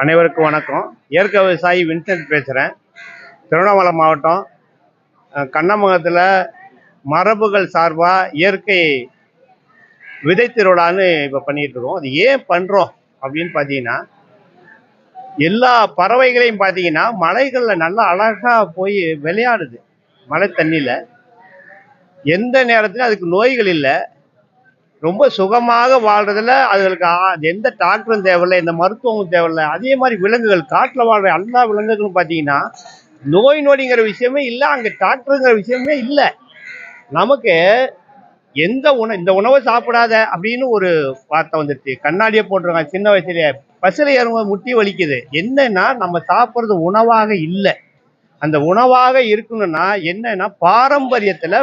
அனைவருக்கும் வணக்கம். இயற்கை விவசாயி வின்சென்ட் பேசுகிறேன் திருவண்ணாமலை மாவட்டம் அஹ், மரபுகள் சார்பாக இயற்கை விதை திருவிழான்னு இப்போ பண்ணிகிட்டு இருக்கோம். அது ஏன் பண்ணுறோம் அப்படின்னு பார்த்தீங்கன்னா எல்லா பறவைகளையும் பார்த்தீங்கன்னா மலைகளில் நல்லா அழகாக போய் விளையாடுது. மழை தண்ணியில் எந்த நேரத்துலையும் அதுக்கு நோய்கள் இல்லை. ரொம்ப சுகமாக வாழ்றதுல அதுகளுக்கு எந்த டாக்டரும் தேவையில்லை எந்த மருத்துவமும் தேவையில்லை. அதே மாதிரி விலங்குகள் காட்டில் வாழ்ற எல்லா விலங்குகளும் பார்த்தீங்கன்னா நோய் நொடிங்கிற விஷயமே இல்லை அங்கே டாக்டருங்கிற விஷயமே இல்லை. நமக்கு எந்த உணவு இந்த உணவை சாப்பிடாத அப்படின்னு ஒரு வார்த்தை வந்துருச்சு. கண்ணாடியை போட்டிருக்காங்க சின்ன வயசுலேயே. பசில ஏறும்போது முட்டி வலிக்குது. என்னன்னா நம்ம சாப்பிட்றது உணவாக இல்லை. அந்த உணவாக இருக்கணும்னா என்னன்னா பாரம்பரியத்தில்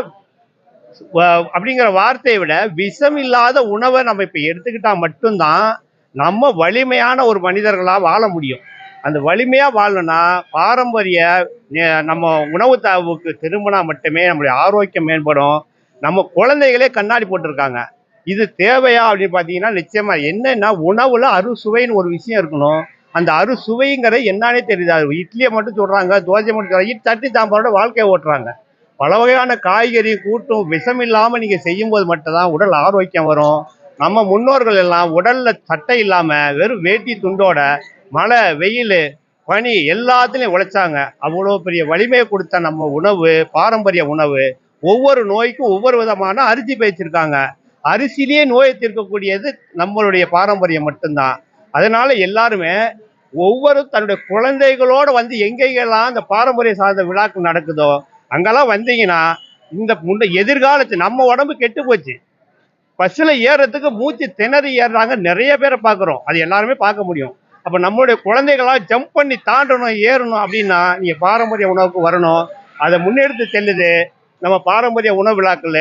அப்படிங்கிற வார்த்தையை விட விஷம் இல்லாத உணவை நம்ம இப்போ எடுத்துக்கிட்டா மட்டும்தான் நம்ம வலிமையான ஒரு மனிதர்களாக வாழ முடியும். அந்த வலிமையாக வாழணும்னா பாரம்பரிய நம்ம உணவு தாவுக்கு திரும்பினா மட்டுமே நம்முடைய ஆரோக்கியம் மேம்படும். நம்ம குழந்தைகளே கண்ணாடி போட்டிருக்காங்க. இது தேவையா அப்படின்னு பார்த்தீங்கன்னா நிச்சயமா என்னன்னா உணவுல அறுசுவைன்னு ஒரு விஷயம் இருக்கணும். அந்த அறுசுவைங்கிறது என்னன்னே தெரியுது. இட்லியை மட்டும் சொல்றாங்க தோசை மட்டும் சொல்றாங்க இட் தட்டி சாம்பாரோட வாழ்க்கையை ஓட்டுறாங்க. பல வகையான காய்கறி கூட்டும் விஷம் இல்லாமல் நீங்கள் செய்யும்போது மட்டும்தான் உடல் ஆரோக்கியம் வரும். நம்ம முன்னோர்கள் எல்லாம் உடலில் சட்டை இல்லாமல் வெறும் வேட்டி துண்டோட மழை வெயில் பனி எல்லாத்துலேயும் உழைச்சாங்க. அவ்வளோ பெரிய வலிமையை கொடுத்த நம்ம உணவு பாரம்பரிய உணவு. ஒவ்வொரு நோய்க்கும் ஒவ்வொரு விதமான அரிசி பயிற்சிருக்காங்க அரிசியிலேயே நோயை தீர்க்கக்கூடியது நம்மளுடைய பாரம்பரியம் மட்டும்தான். அதனால எல்லாருமே ஒவ்வொரு தன்னுடைய குழந்தைகளோடு வந்து எங்கெங்கெல்லாம் அந்த பாரம்பரிய சார்ந்த விழாக்கள் நடக்குதோ அங்கெல்லாம் வந்தீங்கன்னா இந்த முன்ன எதிர்காலத்து நம்ம உடம்பு கெட்டு போச்சு. பஸ்ஸில் ஏறுறதுக்கு மூச்சு திணறி ஏறுறாங்க நிறைய பேரை பார்க்குறோம். அது எல்லாருமே பார்க்க முடியும். அப்போ நம்மளுடைய குழந்தைகளாக ஜம்ப் பண்ணி தாண்டணும் ஏறணும் அப்படின்னா நீங்கள் பாரம்பரிய உணவுக்கு வரணும். அதை முன்னெடுத்து செல்லுது. நம்ம பாரம்பரிய உணவு விழாக்கள்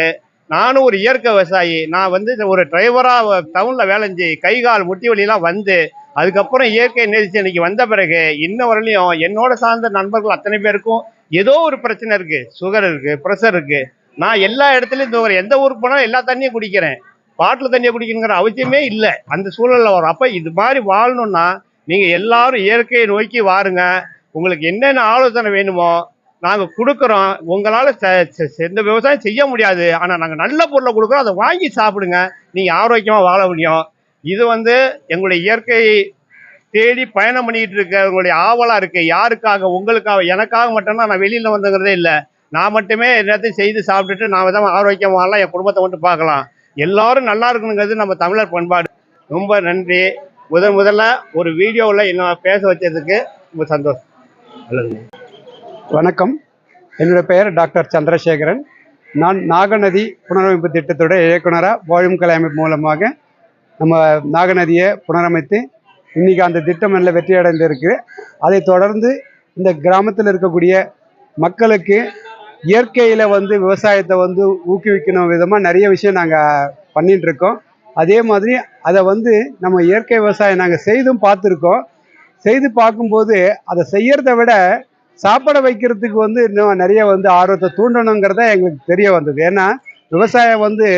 நானும் ஒரு இயற்கை விவசாயி. நான் வந்து இந்த ஒரு டிரைவராக டவுனில் வேலை செஞ்சு கை கால் முட்டி வழியெல்லாம் வந்து அதுக்கப்புறம் இயற்கை நேசிச்சு இன்னைக்கு வந்த பிறகு இன்ன வரலையும் என்னோட சார்ந்த நண்பர்கள் அத்தனை பேருக்கும் ஏதோ ஒரு பிரச்சனை இருக்கு. சுகர் இருக்கு ப்ரெஷர் இருக்கு. நான் எல்லா இடத்துலையும் இந்த எந்த ஊருக்கு போனாலும் எல்லா தண்ணியும் குடிக்கிறேன். பாட்டில் தண்ணியை குடிக்கணுங்கிற அவசியமே இல்லை. அந்த சூழலில் வரும். அப்போ இது மாதிரி வாழணும்னா நீங்கள் எல்லாரும் இயற்கையை நோக்கி வாருங்க. உங்களுக்கு என்னென்ன ஆலோசனை வேணுமோ நாங்கள் கொடுக்குறோம். உங்களால் எந்த விவசாயம் செய்ய முடியாது. ஆனால் நாங்கள் நல்ல பொருளை கொடுக்குறோம். அதை வாங்கி சாப்பிடுங்க. நீங்கள் ஆரோக்கியமாக வாழ முடியும். இது வந்து எங்களுடைய இயற்கை தேடி பயணம் பண்ணிட்டு இருக்கிறவங்களுடைய ஆவலாக இருக்கு. யாருக்காக? உங்களுக்காக. எனக்காக மட்டும்தான் நான் வெளியில் வந்துங்கிறதே இல்லை. நான் மட்டுமே எல்லாத்தையும் செய்து சாப்பிட்டுட்டு நான் தான் ஆரோக்கியம் வாழலாம் என் குடும்பத்தை மட்டும் பார்க்கலாம். எல்லாரும் நல்லா இருக்கணுங்கிறது நம்ம தமிழர் பண்பாடு. ரொம்ப நன்றி. முதன் முதல்ல ஒரு வீடியோவில் என்ன பேச வச்சதுக்கு ரொம்ப சந்தோஷம். நல்லது. வணக்கம். என்னுடைய பெயர் டாக்டர் சந்திரசேகரன். நான் நாகநதி புனரமைப்பு திட்டத்தோட இயக்குனராக வாழும் கலை அமைப்பு மூலமாக நம்ம நாகநதியை புனரமைத்து இன்றைக்கி அந்த திட்டம் நல்ல வெற்றி அடைந்திருக்கு. அதை தொடர்ந்து இந்த கிராமத்தில் இருக்கக்கூடிய மக்களுக்கு இயற்கையில் வந்து விவசாயத்தை வந்து ஊக்குவிக்கணும் விதமாக நிறைய விஷயம் நாங்கள் பண்ணிட்டு இருக்கோம். அதே மாதிரி அதை வந்து நம்ம இயற்கை விவசாயம் நாங்கள் செய்தும் பார்த்துருக்கோம். செய்து பார்க்கும்போது அதை செய்யறத விட சாப்பிட வைக்கிறதுக்கு வந்து இன்னும் நிறைய வந்து ஆர்வத்தை தூண்டணுங்கிறத எங்களுக்கு தெரிய வந்தது. ஏன்னா விவசாயம் வந்து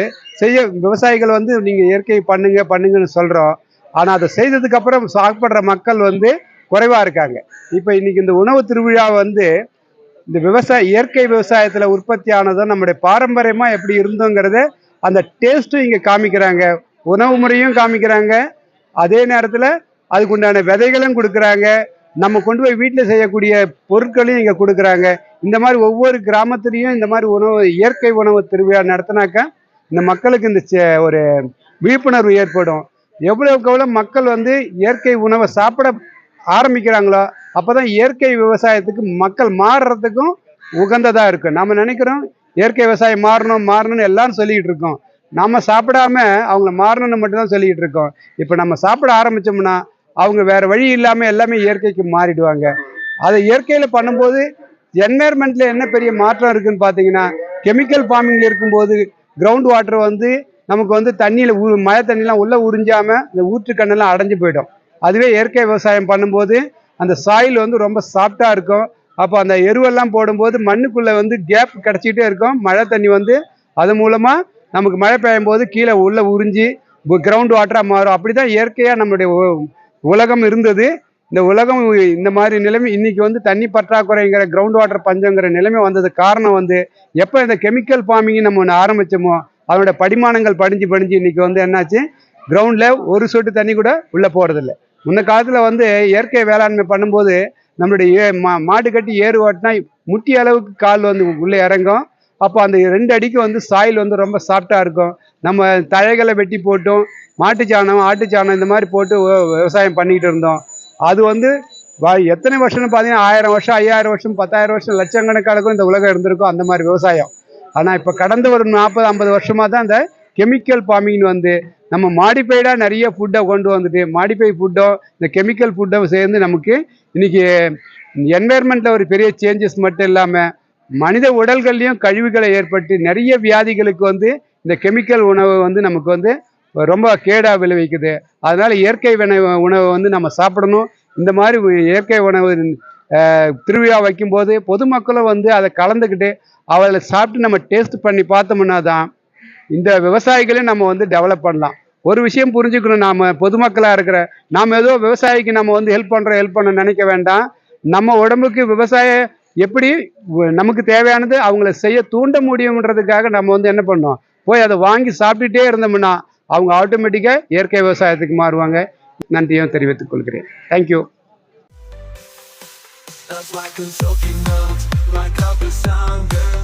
செய்ய விவசாயிகள் வந்து நீங்கள் இயற்கை பண்ணுங்க பண்ணுங்கன்னு சொல்கிறோம் ஆனால் அதை செய்ததுக்கு அப்புறம் சாப்பிட்ற மக்கள் வந்து குறைவாக இருக்காங்க. இப்போ இன்னைக்கு இந்த உணவு திருவிழா வந்து இந்த விவசாய இயற்கை விவசாயத்தில் உற்பத்தி ஆனதும் நம்முடைய பாரம்பரியமாக எப்படி இருந்தோங்கிறத அந்த டேஸ்ட்டும் இங்கே காமிக்கிறாங்க. உணவு முறையும் காமிக்கிறாங்க. அதே நேரத்தில் அதுக்கு உண்டான விதைகளும் கொடுக்குறாங்க. நம்ம கொண்டு போய் வீட்டில் செய்யக்கூடிய பொருட்களையும் இங்கே கொடுக்குறாங்க. இந்த மாதிரி ஒவ்வொரு கிராமத்துலேயும் இந்த மாதிரி உணவு இயற்கை உணவு திருவிழா நடத்தினாக்கா இந்த மக்களுக்கு இந்த செ- ஒரு விழிப்புணர்வு ஏற்படும். எவ்வளவுக்கு எவ்வளோ மக்கள் வந்து இயற்கை உணவை சாப்பிட ஆரம்பிக்கிறாங்களோ அப்போ தான் இயற்கை விவசாயத்துக்கு மக்கள் மாறுறதுக்கும் உகந்ததாக இருக்கும் நம்ம நினைக்கிறோம் இயற்கை விவசாயம் மாறணும் மாறணும்னு எல்லாரும் சொல்லிக்கிட்டு இருக்கோம். நம்ம சாப்பிடாம அவங்கள மாறணும்னு மட்டும்தான் சொல்லிக்கிட்டு இருக்கோம். இப்போ நம்ம சாப்பிட ஆரம்பிச்சோம்னா அவங்க வேறு வழி இல்லாமல் எல்லாமே இயற்கைக்கு மாறிடுவாங்க. அதை இயற்கையில் பண்ணும்போது என்வைரன்மெண்ட்ல என்ன பெரிய மாற்றம் இருக்குதுன்னு பார்த்தீங்கன்னா கெமிக்கல் ஃபார்மிங்கில் இருக்கும்போது கிரவுண்ட் வாட்டர் வந்து நமக்கு வந்து தண்ணியில் ஊ மழை தண்ணிலாம் உள்ளே உறிஞ்சாமல் இந்த ஊற்றுக்கண்ணெல்லாம் அடைஞ்சு போயிடும். அதுவே இயற்கை விவசாயம் பண்ணும்போது அந்த சாயில் வந்து ரொம்ப சாஃப்டாக இருக்கும். அப்போ அந்த எருவெல்லாம் போடும்போது மண்ணுக்குள்ளே வந்து கேப் கிடச்சிக்கிட்டே இருக்கும். மழை தண்ணி வந்து அது மூலமாக நமக்கு மழை பெய்யும் போது கீழே உள்ளே உறிஞ்சி கிரவுண்ட் வாட்டராக மாறும். அப்படி தான் இயற்கையாக நம்மளுடைய உலகம் இருந்தது. இந்த உலகம் இந்த மாதிரி நிலைமை இன்னைக்கு வந்து தண்ணி பற்றாக்குறைங்கிற கிரவுண்ட் வாட்டர் பஞ்சங்கிற நிலைமை வந்தது காரணம் வந்து எப்போ இந்த கெமிக்கல் ஃபார்மிங் நம்ம ஒன்று ஆரம்பித்தோமோ அதோட படிமானங்கள் படிஞ்சு படிஞ்சு இன்னைக்கு வந்து என்னாச்சு? கிரவுண்டில் ஒரு சொட்டு தண்ணி கூட உள்ளே போகிறதில்ல முன்ன காலத்தில் வந்து இயற்கை வேளாண்மை பண்ணும்போது நம்மளுடைய ஏ- மா மாடு கட்டி ஏறு ஓட்டினா முட்டி அளவுக்கு கால் வந்து உள்ளே இறங்கும். அப்போ அந்த ரெண்டு அடிக்கு வந்து சாயில் வந்து ரொம்ப சாஃப்டாக இருக்கும். நம்ம தழைகளை வெட்டி போட்டும் மாட்டுச்சாணம் ஆட்டுச்சாணம் இந்த மாதிரி போட்டு விவசாயம் பண்ணிக்கிட்டு இருந்தோம். அது வந்து எத்தனை வருஷம்னு பார்த்தீங்கன்னா ஆயிரம் வருஷம் ஐயாயிரம் வருஷம் பத்தாயிரம் வருஷம் லட்சக்கணக்கானக்கும் இந்த உலகம் இருந்திருக்கும் அந்த மாதிரி விவசாயம். ஆனால் இப்போ கடந்த ஒரு நாற்பது ஐம்பது வருஷமாக தான் இந்த கெமிக்கல் ஃபார்மிங் வந்து நம்ம மாடிஃபைடாக நிறைய ஃபுட்டை கொண்டு வந்துட்டு மாடிஃபை ஃபுட்டோ இந்த கெமிக்கல் ஃபுட்டோ சேர்ந்து நமக்கு இன்றைக்கி என்வைர்மெண்ட்டில் ஒரு பெரிய சேஞ்சஸ் மட்டும் இல்லாமல் மனித உடல்கள்லையும் கழிவுகளை ஏற்பட்டு நிறைய வியாதிகளுக்கு வந்து இந்த கெமிக்கல் உணவு வந்து நமக்கு வந்து ரொம்ப கேடாக விளைவிக்குது. அதனால் இயற்கை உணவு உணவை வந்து நம்ம சாப்பிடணும். இந்த மாதிரி இயற்கை உணவு திருவிழா வைக்கும்போது பொதுமக்களும் வந்து அதை கலந்துக்கிட்டு அவளை சாப்பிட்டு நம்ம டேஸ்ட் பண்ணி பார்த்தோம்னா தான் இந்த விவசாயிகளையும் நம்ம வந்து டெவலப் பண்ணலாம். ஒரு விஷயம் புரிஞ்சுக்கணும் நாம் பொதுமக்களாக இருக்கிற நாம் ஏதோ விவசாயிக்கு நம்ம வந்து ஹெல்ப் பண்ணுறோம் ஹெல்ப் பண்ண நினைக்க வேண்டாம். நம்ம உடம்புக்கு விவசாய எப்படி நமக்கு தேவையானது அவங்கள செய்ய தூண்ட முடியுன்றதுக்காக நம்ம வந்து என்ன பண்ணோம்? போய் அதை வாங்கி சாப்பிட்டுட்டே இருந்தோம்னா அவங்க ஆட்டோமேட்டிக்காக இயற்கை விவசாயத்துக்கு மாறுவாங்க. நன்றியும் தெரிவித்துக் கொள்கிறேன். Thank you That's like a soaking up, my cup a sound,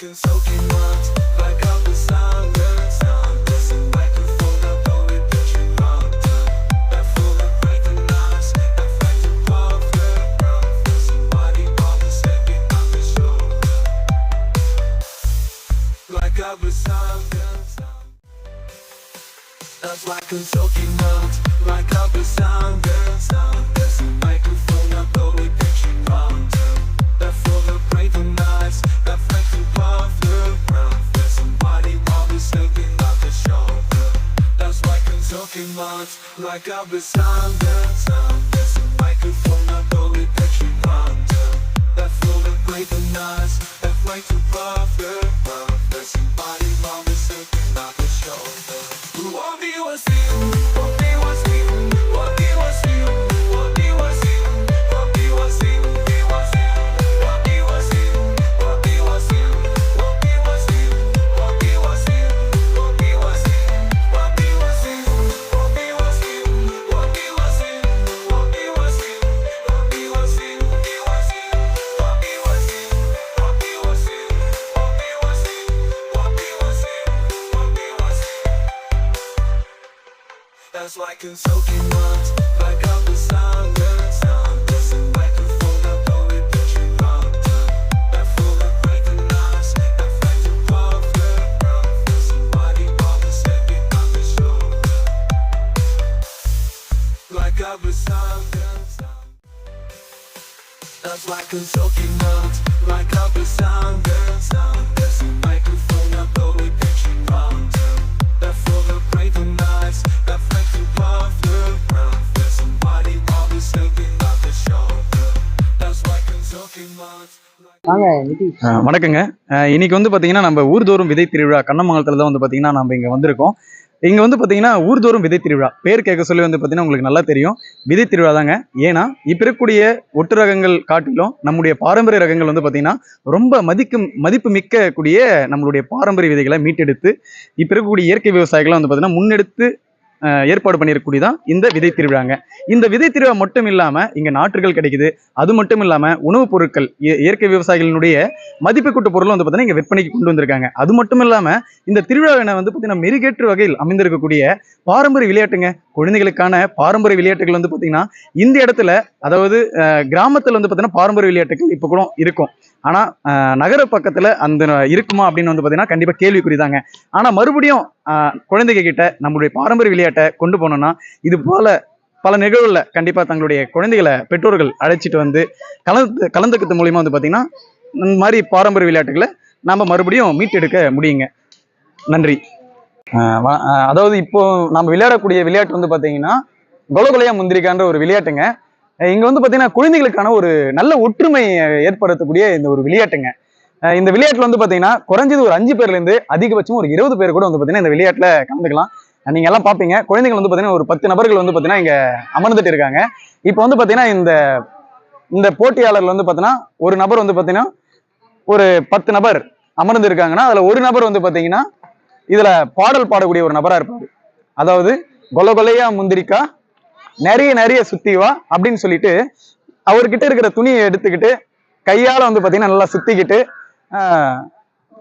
can soak in what like I'm been sounded That's like a soaking mud, like up the sound, good sound. There's a microphone up, though we pitching round. That full of great and nice, that flank to puff, look round. There's somebody always looking at the shoulder. That's like a talking much. வாங்க நிதிஷ் அஹ் வணக்கங்க இன்னைக்கு வந்து பாத்தீங்கன்னா நம்ம ஊர்தோறும் விதை திருவிழா கண்ணமங்கலத்துல தான் வந்து பாத்தீங்கன்னா நம்ம இங்க வந்திருக்கோம் இங்க வந்து பாத்தீங்கன்னா ஊர்தோறும் விதை திருவிழா. பேர் கேட்க சொல்லி வந்து பாத்தீங்கன்னா உங்களுக்கு நல்லா தெரியும். விதை திருவிழா தாங்க ஏன்னா இப்ப இருக்கக்கூடிய ஒட்டு ரகங்கள் காட்டிலும் நம்முடைய பாரம்பரிய ரகங்கள் வந்து பாத்தீங்கன்னா ரொம்ப மதிக்கும் மதிப்பு மிக்க கூடிய நம்மளுடைய பாரம்பரிய விதைகளை மீட்டெடுத்து இப்ப இருக்கக்கூடிய இயற்கை விவசாயிகளை வந்து பாத்தீங்கன்னா முன்னெடுத்து ஏற்பாடு பண்ணியிருக்கக்கூடியதான் இந்த விதை திருவிழாங்க. இந்த விதை திருவிழா மட்டும் இல்லாமல் இங்கே நாற்றுகள் கிடைக்குது. அது மட்டும் இல்லாமல் உணவுப் பொருட்கள் இயற்கை விவசாயிகளினுடைய மதிப்பு கூட்டு பொருளும் வந்து பார்த்தீங்கன்னா இங்கே விற்பனைக்கு கொண்டு வந்திருக்காங்க. அது மட்டும் இல்லாமல் இந்த திருவிழாவினை வந்து பார்த்தீங்கன்னா மெருகேற்று வகையில் அமைந்திருக்கக்கூடிய பாரம்பரிய விளையாட்டுங்க. குழந்தைகளுக்கான பாரம்பரிய விளையாட்டுகள் வந்து பார்த்தீங்கன்னா இந்த இடத்துல அதாவது கிராமத்தில் வந்து பார்த்தீங்கன்னா பாரம்பரிய விளையாட்டுகள் இப்போ கூட இருக்கும். ஆனால் நகர பக்கத்தில் அந்த இருக்குமா அப்படின்னு வந்து பார்த்தீங்கன்னா கண்டிப்பாக கேள்விக்குறி தாங்க ஆனால் மறுபடியும் குழந்தைகள் குழந்தைங்க கிட்ட நம்மளுடைய பாரம்பரிய விளையாட்டை கொண்டு போனோம்னா இது போல பல நிகழ்வுகளில் கண்டிப்பாக தங்களுடைய குழந்தைகளை பெற்றோர்கள் அழைச்சிட்டு வந்து கலந்து கலந்துக்கிறது மூலியமா வந்து பார்த்திங்கன்னா இந்த மாதிரி பாரம்பரிய விளையாட்டுகளை நாம் மறுபடியும் மீட்டெடுக்க முடியுங்க. நன்றி. அதாவது இப்போ நம்ம விளையாடக்கூடிய விளையாட்டு வந்து பார்த்தீங்கன்னா கொலகொலையா முந்திரிக்கான்ற ஒரு விளையாட்டுங்க. இங்க வந்து பாத்தீங்கன்னா குழந்தைகளுக்கான ஒரு நல்ல ஒற்றுமை ஏற்படுத்தக்கூடிய இந்த ஒரு விளையாட்டுங்க. இந்த விளையாட்டுல வந்து பாத்தீங்கன்னா குறைஞ்சது ஒரு அஞ்சு பேர்ல இருந்து அதிகபட்சம் ஒரு இருபது பேர் கூட வந்து பாத்தீங்கன்னா இந்த விளையாட்டுல கலந்துக்கலாம். நீங்கள் நீங்க எல்லாம் பாப்பீங்க. குழந்தைகள் வந்து பாத்தீங்கன்னா ஒரு பத்து நபர்கள் வந்து பாத்தீங்கன்னா இங்க அமர்ந்துட்டு இருக்காங்க. இப்போ வந்து பாத்தீங்கன்னா இந்த இந்த போட்டியாளர்ல வந்து பாத்தீங்கன்னா ஒரு நபர் வந்து பாத்தீங்கன்னா ஒரு பத்து நபர் அமர்ந்து இருக்காங்கன்னா அதுல ஒரு நபர் வந்து பாத்தீங்கன்னா இதுல பாடல் பாடக்கூடிய ஒரு நபரா இருப்பாரு. அதாவது கொல கொலையா முந்திரிக்கா நிறைய நிறைய சுத்திவா அப்படின்னு சொல்லிட்டு அவர்கிட்ட இருக்கிற துணியை எடுத்துக்கிட்டு கையால வந்து பாத்தீங்கன்னா நல்லா சுத்திக்கிட்டு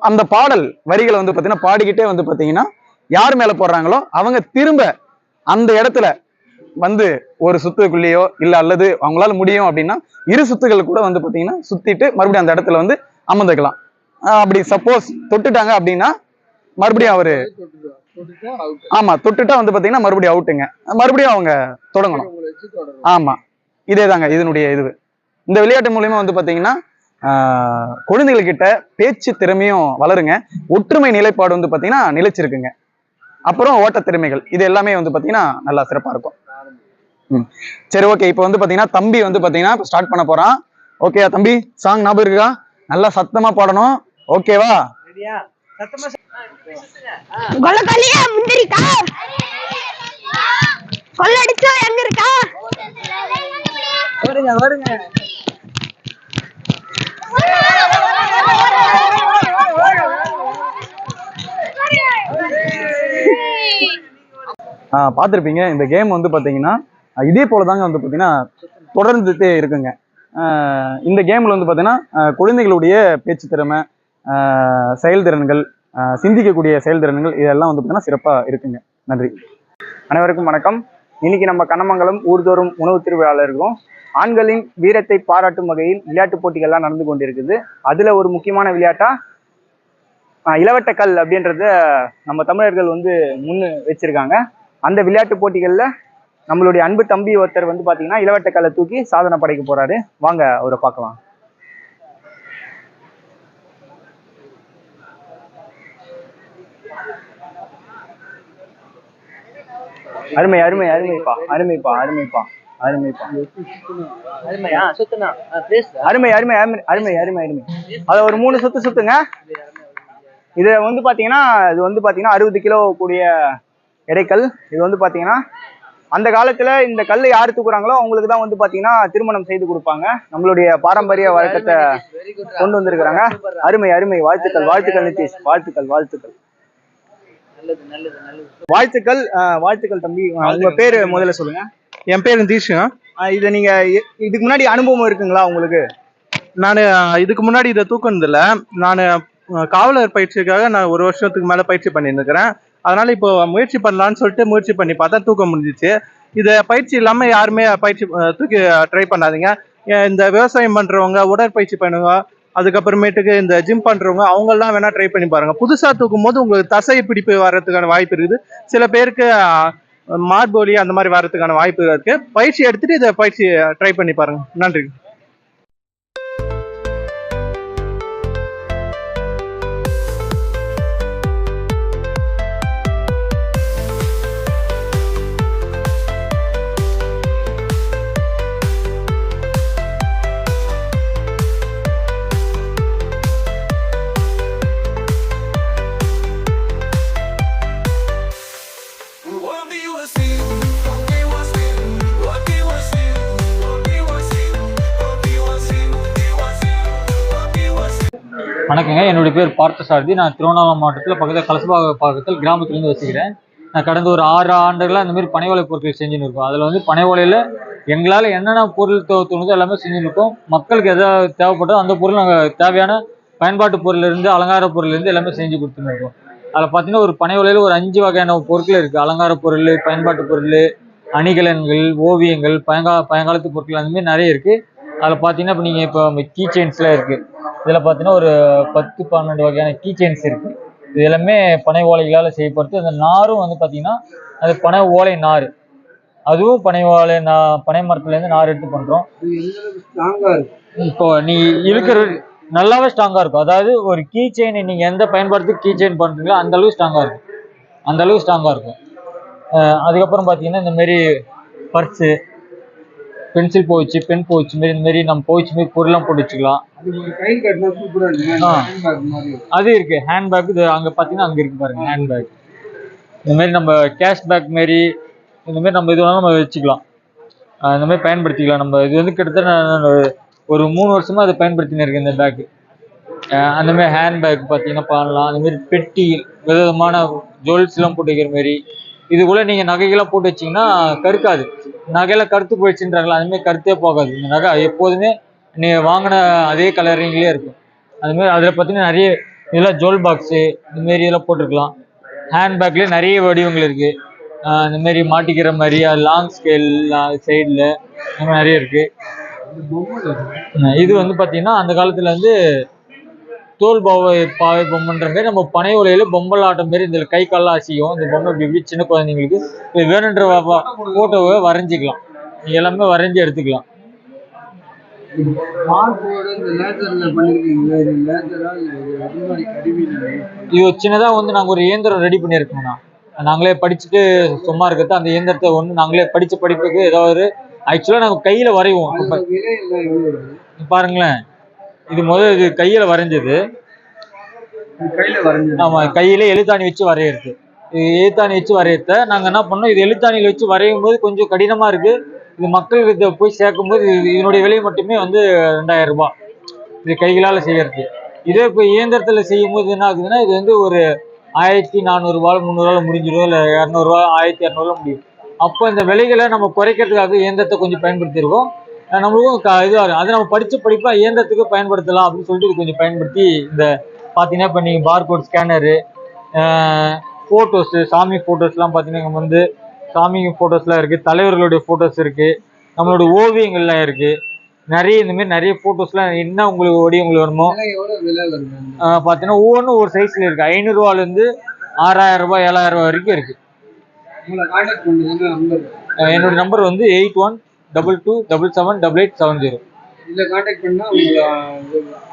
அந்த பாடல் வரிகளை வந்து பாத்தீங்கன்னா பாடிக்கிட்டே வந்து பாத்தீங்கன்னா யார் மேல போடுறாங்களோ அவங்க திரும்ப அந்த இடத்துல வந்து ஒரு சுத்துக்குள்ளேயோ இல்ல அல்லது அவங்களால முடியும் அப்படின்னா இரு சுத்துகள் கூட வந்து பாத்தீங்கன்னா சுத்திட்டு மறுபடியும் அந்த இடத்துல வந்து அமர்ந்துக்கலாம். அப்படி சப்போஸ் தொட்டுட்டாங்க அப்படின்னா மறுபடியும் அவரு ஆமா தொட்டுட்டா வந்து பாத்தீங்கன்னா மறுபடியும் அவுட்டுங்க மறுபடியும் அவங்க தொடங்கணும். ஆமா. இதேதாங்க இதனுடைய இது. இந்த விளையாட்டு மூலியமா வந்து பாத்தீங்கன்னா குழந்தைகள்கிட்ட பேச்சு திறமையும் வளருங்க. ஒற்றுமை நிலைப்பாடு வந்து பாத்தீங்கன்னா நிலைச்சிருக்குங்க. அப்புறம் ஓட்ட திறமைகள் இது எல்லாமே வந்து பாத்தீங்கன்னா நல்லா சிறப்பா இருக்கும். சரி ஓகே இப்போ வந்து பாத்தீங்கன்னா தம்பி வந்து பாத்தீங்கன்னா ஸ்டார்ட் பண்ண போறான். ஓகேயா தம்பி சாங் ஞாபகம் இருக்கா? நல்லா சத்தமா பாடணும். ஓகேவா கொலக்கொல்லியா முந்திரிக்கா? கொள்ளடிச்சோ எங்க இருக்கா? வருங்க வருங்க. ஆ பார்த்துருப்பீங்க. இந்த கேம் வந்து பார்த்தீங்கன்னா இதே போல தாங்க வந்து பார்த்தீங்கன்னா தொடர்ந்துட்டே இருக்குங்க. இந்த கேமில் வந்து பார்த்தீங்கன்னா குழந்தைகளுடைய பேச்சு திறமை செயல்திறன்கள் சிந்திக்கக்கூடிய செயல்திறன்கள் இதெல்லாம் வந்து பார்த்தீங்கன்னா சிறப்பாக இருக்குங்க. நன்றி. அனைவருக்கும் வணக்கம். இன்னைக்கு நம்ம கண்ணமங்கலம் ஊர்தோறும் உணவு திருவிழாவில் இருக்கோம். ஆண்களின் வீரத்தை பாராட்டும் வகையில் விளையாட்டுப் போட்டிகள்லாம் நடந்து கொண்டிருக்குது. அதுல ஒரு முக்கியமான விளையாட்டா ஆஹ், இளவட்டக்கல் அப்படின்றத நம்ம தமிழர்கள் வந்து முன்னு வச்சிருக்காங்க. அந்த விளையாட்டு போட்டிகள்ல நம்மளுடைய அன்பு தம்பி ஒருத்தர் வந்து பார்த்தீங்கன்னா இளவட்டக்கல்லை தூக்கி சாதனை படைக்க போறாரு. வாங்க அவரை பார்க்கலாம். அருமை அருமை அருமைப்பா அருமைப்பா அருமைப்பா அருமைப்பா. அருமையா? சுத்தனா பேசு அருமை அருமை அருமை அருமை அருமை அருமை. அதை ஒரு மூணு சுத்து சுத்துங்க. இது வந்து பாத்தீங்கன்னா இது வந்து பாத்தீங்கன்னா அறுபது கிலோ கூடிய எடைக்கல். இது வந்து பாத்தீங்கன்னா அந்த காலத்துல இந்த கல் யார் தூக்குறாங்களோ அவங்களுக்கு தான் வந்து பாத்தீங்கன்னா திருமணம் செய்து கொடுப்பாங்க. நம்மளுடைய பாரம்பரிய வழக்கத்தை கொண்டு வந்திருக்கிறாங்க. அருமை அருமை. வாழ்த்துக்கள் வாழ்த்துக்கள் நிதிஷ் வாழ்த்துக்கள் வாழ்த்துக்கள். வாழ்த்துக்கள் வாழ்த்துக்கள் தம்பி. உங்க பேரு முதல்ல சொல்லுங்க. என் பேர் அஹ், இதை நீங்க இதுக்கு முன்னாடி அனுபவம் இருக்குங்களா உங்களுக்கு? நான் இதுக்கு முன்னாடி இதை தூக்குனதில்ல. நான் காவலர் பயிற்சிக்காக நான் ஒரு வருஷத்துக்கு மேலே பயிற்சி பண்ணிட்டு இருக்கிறேன் அதனால இப்போ முயற்சி பண்ணலான்னு சொல்லிட்டு முயற்சி பண்ணி பார்த்தா தூக்க முடிஞ்சிச்சு. இதை பயிற்சி இல்லாமல் யாருமே பயிற்சி தூக்கி ட்ரை பண்ணாதீங்க. இந்த விவசாயம் பண்ணுறவங்க உடற்பயிற்சி பண்ணுங்க. அதுக்கப்புறமேட்டுக்கு இந்த ஜிம் பண்ணுறவங்க அவங்கெல்லாம் வேணால் ட்ரை பண்ணி பாருங்க. புதுசாக தூக்கும் போது உங்களுக்கு தசை பிடிப்பு வர்றதுக்கான வாய்ப்பு இருக்குது. சில பேருக்கு மார்போலி அந்த மாதிரி வர்றதுக்கான வாய்ப்பு இருக்கு. பயிற்சி எடுத்துட்டு இதை பயிற்சி ட்ரை பண்ணி பாருங்க. நன்றி. வணக்கங்க என்னுடைய பேர் பார்த்தசாரதி. நான் திருவண்ணாமலை மாவட்டத்தில் பக்கத்தில் கலசபாக பக்கத்தில் கிராமத்துலேருந்து வசிக்கிறேன். நான் கடந்த ஒரு ஆறு ஆண்டுகளாக இந்த மாதிரி பனை ஓலை பொருட்கள் செஞ்சுன்னு இருக்கோம். அதில் வந்து பனை ஓலையில் எங்களால் என்னென்ன பொருள் தோணுதோ எல்லாமே செஞ்சுன்னு இருக்கோம். மக்களுக்கு எதாவது தேவைப்பட்டோ அந்த பொருள் நாங்கள் தேவையான பயன்பாட்டு பொருள் இருந்து அலங்கார பொருள் இருந்து எல்லாமே செஞ்சு கொடுத்துன்னு இருக்கோம். அதில் பார்த்தீங்கன்னா ஒரு பனை ஓலையில் ஒரு அஞ்சு வகையான பொருட்கள் இருக்குது அலங்கார பொருள் பயன்பாட்டு பொருள் அணிகலன்கள் ஓவியங்கள் பயங்கா பயங்காலத்து பொருட்கள் அந்த மாதிரி நிறைய இருக்குது அதில் பார்த்தீங்கன்னா இப்போ நீங்கள் இப்போ கீ செயின்ஸ்லாம் இருக்குது இதில் பார்த்தீங்கன்னா ஒரு பத்து பன்னெண்டு வகையான கீ செயின்ஸ் இருக்குது இது எல்லாமே பனை ஓலைகளால் செய்யப்படுது. அந்த நாரும் வந்து பார்த்தீங்கன்னா அது பனை ஓலை நார். அதுவும் பனை ஓலை நா பனை மரத்துலேருந்து நார் எடுத்து பண்ணுறோம் இப்போ நீ இழுக்கிற நல்லாவே ஸ்ட்ராங்காக இருக்கும். அதாவது ஒரு கீ செயின் நீங்கள் எந்த பயன்பாட்டுக்கு கீ செயின் பண்ணுறீங்களோ அந்தளவுக்கு ஸ்ட்ராங்காக இருக்கும். அந்த ஸ்ட்ராங்காக இருக்கும். அதுக்கப்புறம் பார்த்தீங்கன்னா இந்த மாரி purse pencil pouch pen pouch மாரி இந்த மாதிரி நம்ம பவுச் மாரி பொருள்லாம் போட்டு வச்சுக்கலாம். இருக்கு அது இருக்கு ஹேண்ட்பேக் இது அங்கே பார்த்தீங்கன்னா அங்கே இருக்கு பாருங்க ஹேண்ட்பேக் இந்த மாதிரி நம்ம கேஷ் பேக் மாரி இந்த மாதிரி நம்ம இது வேணாலும் நம்ம வச்சுக்கலாம். இந்த மாதிரி பயன்படுத்திக்கலாம். நம்ம இது வந்து கிட்டத்தட்ட ஒரு- மூணு வருஷமா அதை பயன்படுத்தின்னு இருக்கேன் இந்த பேக்கு அந்த மாதிரி ஹேண்ட்பேக் பார்த்தீங்கன்னா பண்ணலாம் அந்த மாதிரி பெட்டி விதவிதமான ஜுவல்ஸ்லாம் போட்டு வைக்கிற மாதிரி இதுக்குள்ள நீங்கள் நகைகள்லாம் போட்டு வச்சீங்கன்னா கருக்காது. நகையெல்லாம் கருத்து போயிடுச்சுன்றாங்களா அதுமாரி கருத்தே போகாது. இந்த நகை எப்போதுமே நீங்கள் வாங்கின அதே கலரிங்லேயே இருக்கும். அதுமாரி அதில் பார்த்தீங்கன்னா நிறைய இதெல்லாம் ஜுவல் பாக்ஸு இந்தமாரி இதெல்லாம் போட்டிருக்கலாம். ஹேண்ட்பேக்லேயே நிறைய வடிவங்கள் இருக்குது இந்தமாரி மாட்டிக்கிற மாதிரி லாங் ஸ்கேல் சைடில் இந்த மாதிரி நிறைய இருக்குது இது வந்து பார்த்தீங்கன்னா அந்த காலத்தில் வந்து தோல் பாவை பாவை பொம்மைன்ற மாதிரி நம்ம பனை ஓலையில பொம்பல் ஆட்டம் மாரி இந்த கை கால்லாம் அசையும் இந்த பொம்மை இப்படி இப்படி சின்ன குழந்தைங்களுக்கு இது வேணுன்ற ஃபோட்டோவை வரைஞ்சிக்கலாம். நீங்க எல்லாமே வரைஞ்சி எடுத்துக்கலாம். இது சின்னதாக வந்து நாங்கள் ஒரு இயந்திரம் ரெடி பண்ணியிருக்கோம்ண்ணா நாங்களே படிச்சுட்டு சும்மா இருக்கிறது அந்த இயந்திரத்தை ஒன்று நாங்களே படித்த படிப்புக்கு ஏதாவது ஆக்சுவலாக நாங்கள் கையில் வரைவோம். பாருங்களேன். இது முதல் இது கையில் வரைஞ்சது. கையில் வரைஞ்சது. ஆமாம் கையில எழுத்தாணி வச்சு வரையறது. இது எழுத்தாணி வச்சு வரையறத நாங்கள் என்ன பண்ணோம் இது எழுத்தாணியில் வச்சு வரையும் போது கொஞ்சம் கடினமாக இருக்கு. இது மக்களுக்கு இதை போய் சேர்க்கும் போது இது- இதனுடைய விலை மட்டுமே வந்து ரெண்டாயிரம் ரூபாய். இது கைகளால் செய்யறது. இதே இப்போ இயந்திரத்தில் செய்யும் போது என்ன ஆகுதுன்னா இது வந்து ஒரு ஆயிரத்தி நானூறுரூவா முந்நூறுவாவில் முடிஞ்சிடும். இல்லை இரநூறுவா ஆயிரத்தி இரநூறுவா முடியும். அப்போ இந்த விலைகளை நம்ம குறைக்கிறதுக்காக இயந்திரத்தை கொஞ்சம் பயன்படுத்தியிருக்கோம். நம்மளுக்கும் க இதாக இருக்கும். அதை நம்ம படித்த படிப்பா இயந்திரத்துக்கு பயன்படுத்தலாம் அப்படின்னு சொல்லிட்டு இது கொஞ்சம் பயன்படுத்தி இந்த பார்த்தீங்கன்னா இப்போ நீங்கள் பார்கோட் ஸ்கேனரு ஃபோட்டோஸு சாமி ஃபோட்டோஸ்லாம் பார்த்தீங்கன்னா இங்க வந்து சாமி ஃபோட்டோஸ்லாம் இருக்குது தலைவர்களுடைய ஃபோட்டோஸ் இருக்குது நம்மளோட ஓவியங்கள்லாம் இருக்குது நிறைய இந்த மாதிரி நிறைய ஃபோட்டோஸ்லாம் என்ன உங்களுக்கு விலை வருது? ஆஹ் பார்த்தீங்கன்னா ஒவ்வொன்றும் ஒரு சைஸில் இருக்குது ஐநூறுரூவாலேருந்து ஆறாயிரம் ரூபாய் ஏழாயிரம் ரூபாய் வரைக்கும் இருக்குது என்னோட நம்பர் வந்து eight one double two double seven double eight seven zero இதில் கான்டாக்ட் பண்ணால் உங்களை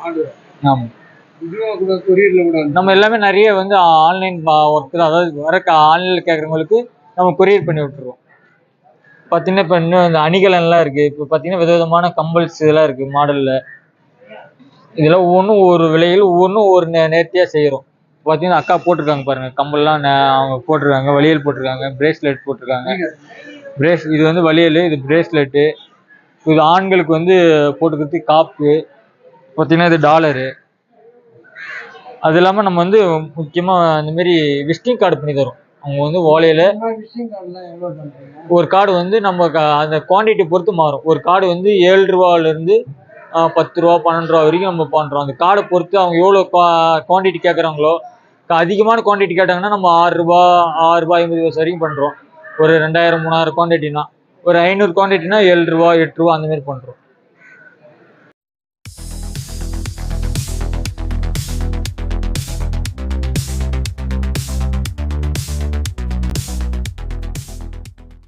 ஆர்டர் ஆமாம் நம்ம எல்லாமே நிறைய வந்து ஆன்லைன் ஒர்க் தான். அதாவது வர ஆன்லைனில் கேட்குறவங்களுக்கு நம்ம கொரியர் பண்ணி விட்டுருவோம். பார்த்தீங்கன்னா இப்போ இன்னும் இந்த அணிகலன்லாம் இருக்குது இப்போ பார்த்தீங்கன்னா விதவிதமான கம்பல்ஸ் இதெல்லாம் இருக்குது மாடலில். இதெல்லாம் ஒவ்வொன்றும் ஒவ்வொரு விலையில் ஒவ்வொன்றும் ஒரு நே நேர்த்தியாக செய்கிறோம் பார்த்தீங்கன்னா அக்கா போட்டிருக்காங்க பாருங்கள் கம்பல்லாம் அவங்க போட்டிருக்காங்க வளையல் போட்டிருக்காங்க பிரேஸ்லெட் போட்டிருக்காங்க. பிரேஸ் இது வந்து வளையல் இது பிரேஸ்லெட்டு இது ஆண்களுக்கு வந்து போட்டுக்கிறதுக்கு காப்பு பார்த்தீங்கன்னா இது டாலரு அது இல்லாமல் நம்ம வந்து முக்கியமாக இந்தமாரி விசிட்டிங் கார்டு பண்ணி தரோம். அவங்க வந்து ஓலையில் ஒரு கார்டு வந்து நம்ம க- அந்த குவான்டிட்டி பொறுத்து மாறும். ஒரு கார்டு வந்து ஏழு ரூபாலேருந்து பத்து ரூபா பன்னெண்டு ரூபா வரைக்கும் நம்ம பண்ணுறோம் அந்த கார்டை பொறுத்து அவங்க எவ்வளோ குவான்டிட்டி கேட்குறாங்களோ அதிகமான குவான்டிட்டி கேட்டாங்கன்னா நம்ம ஆறு ரூபா ஆறு ரூபாய் ஐம்பது பைசா வரைக்கும் பண்ணுறோம் ஒரு ரெண்டாயிரம் மூணாயிரம் குவான்டிட்டினா ஒரு ஐநூறு குவான்டிட்டினா ஏழு ரூபா எட்டு ரூபா அந்த மாதிரி பண்ணுறோம்